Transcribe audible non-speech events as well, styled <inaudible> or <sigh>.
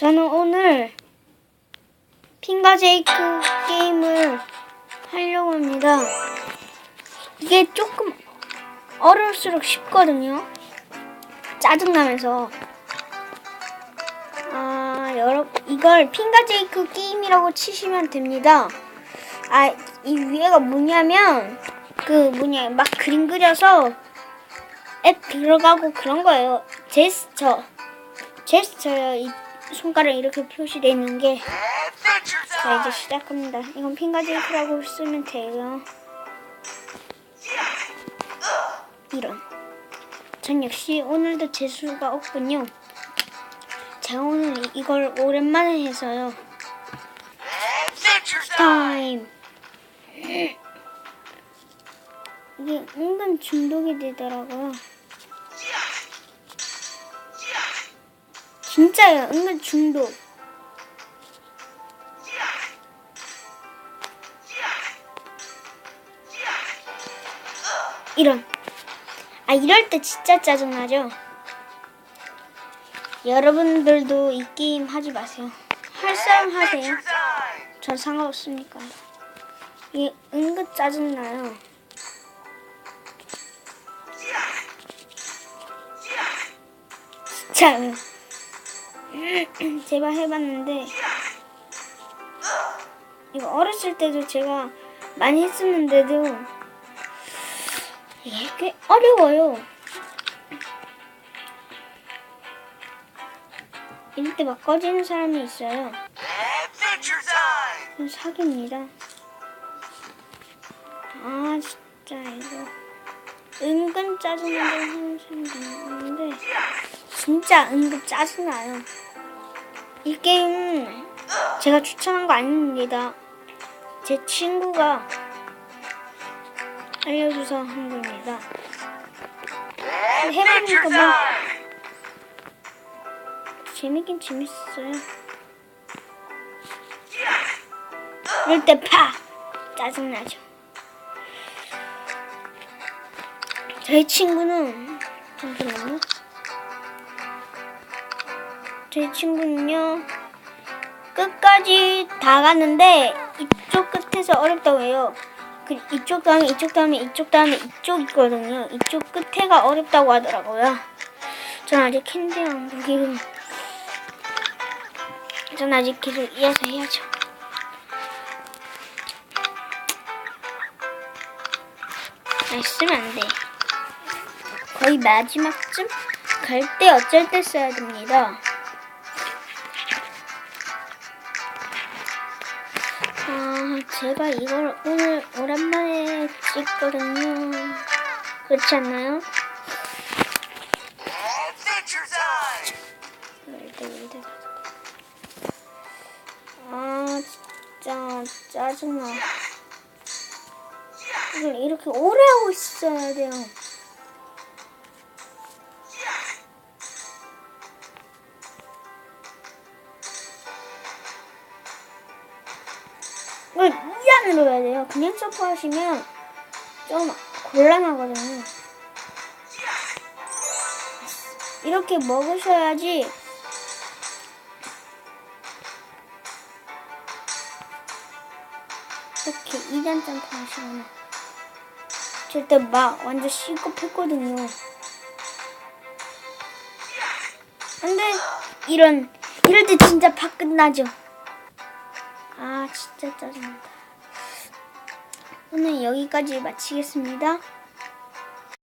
저는 오늘 핑가 제이크 게임을 하려고 합니다. 이게 조금 어려울수록 쉽거든요. 짜증나면서. 아, 여러분, 이걸 핑가 제이크 게임이라고 치시면 됩니다. 아, 이 위에가 뭐냐면, 그 뭐냐, 막 그림 그려서 앱 들어가고 그런 거예요. 제스처. 제스처요. 이 손가락 이렇게 표시되어 있는 게. 자, 이제 시작합니다. 이건 핑가 제이크라고 쓰면 돼요. 이런. 전 역시 오늘도 재수가 없군요. 제가 오늘 이- 이걸 오랜만에 해서요. 타임. 이게 은근 중독이 되더라고요. 진짜요, 은근 중독. 이런. 아, 이럴 때 진짜 짜증나죠? 여러분들도 이 게임 하지 마세요. 할 사람 하세요. 전 상관없으니까. 이게 은근 짜증나요. 진짜요. <laughs> 제가 해봤는데 이거 어렸을 때도 제가 많이 했었는데도 이게 꽤 어려워요. 이럴 때 막 꺼지는 사람이 있어요. 사기입니다. 아 진짜 이거 은근 짜증나게 하는 사람도 있는데 진짜 은근 짜증나요. 이 게임 제가 추천한 거 아닙니다. 제 친구가 알려줘서 한 겁니다. 해보니까 뭐 재밌긴 재밌어요. 이럴 때 파! 짜증나죠. 저희 친구는 잠시만요. 저희 친구는요 끝까지 다 갔는데 이쪽 끝에서 어렵다고 해요. 그 이쪽 다음에 이쪽 다음에 이쪽 다음에 이쪽 있거든요. 이쪽 끝에가 어렵다고 하더라고요. 전 아직 캔디 왕국이 전 아직 계속 이어서 해야죠. 아, 쓰면 안 돼. 거의 마지막쯤 갈 때 어쩔 때 써야 됩니다. 제가 이걸 오늘 오랜만에 찍거든요. 그렇지 않나요? 월드, 월드. 아, 진짜 짜증나. 이걸 이렇게 오래 하고 있어야 돼요. 이 안으로 해야 돼요. 그냥 점프 하시면 좀 곤란하거든요. 이렇게 먹으셔야지 이렇게 2단 점프 하시면 절대 막 완전 시급했거든요. 근데 이런 이럴 때 진짜 팍 끝나죠. 아 진짜 짜증난다. 오늘 여기까지 마치겠습니다.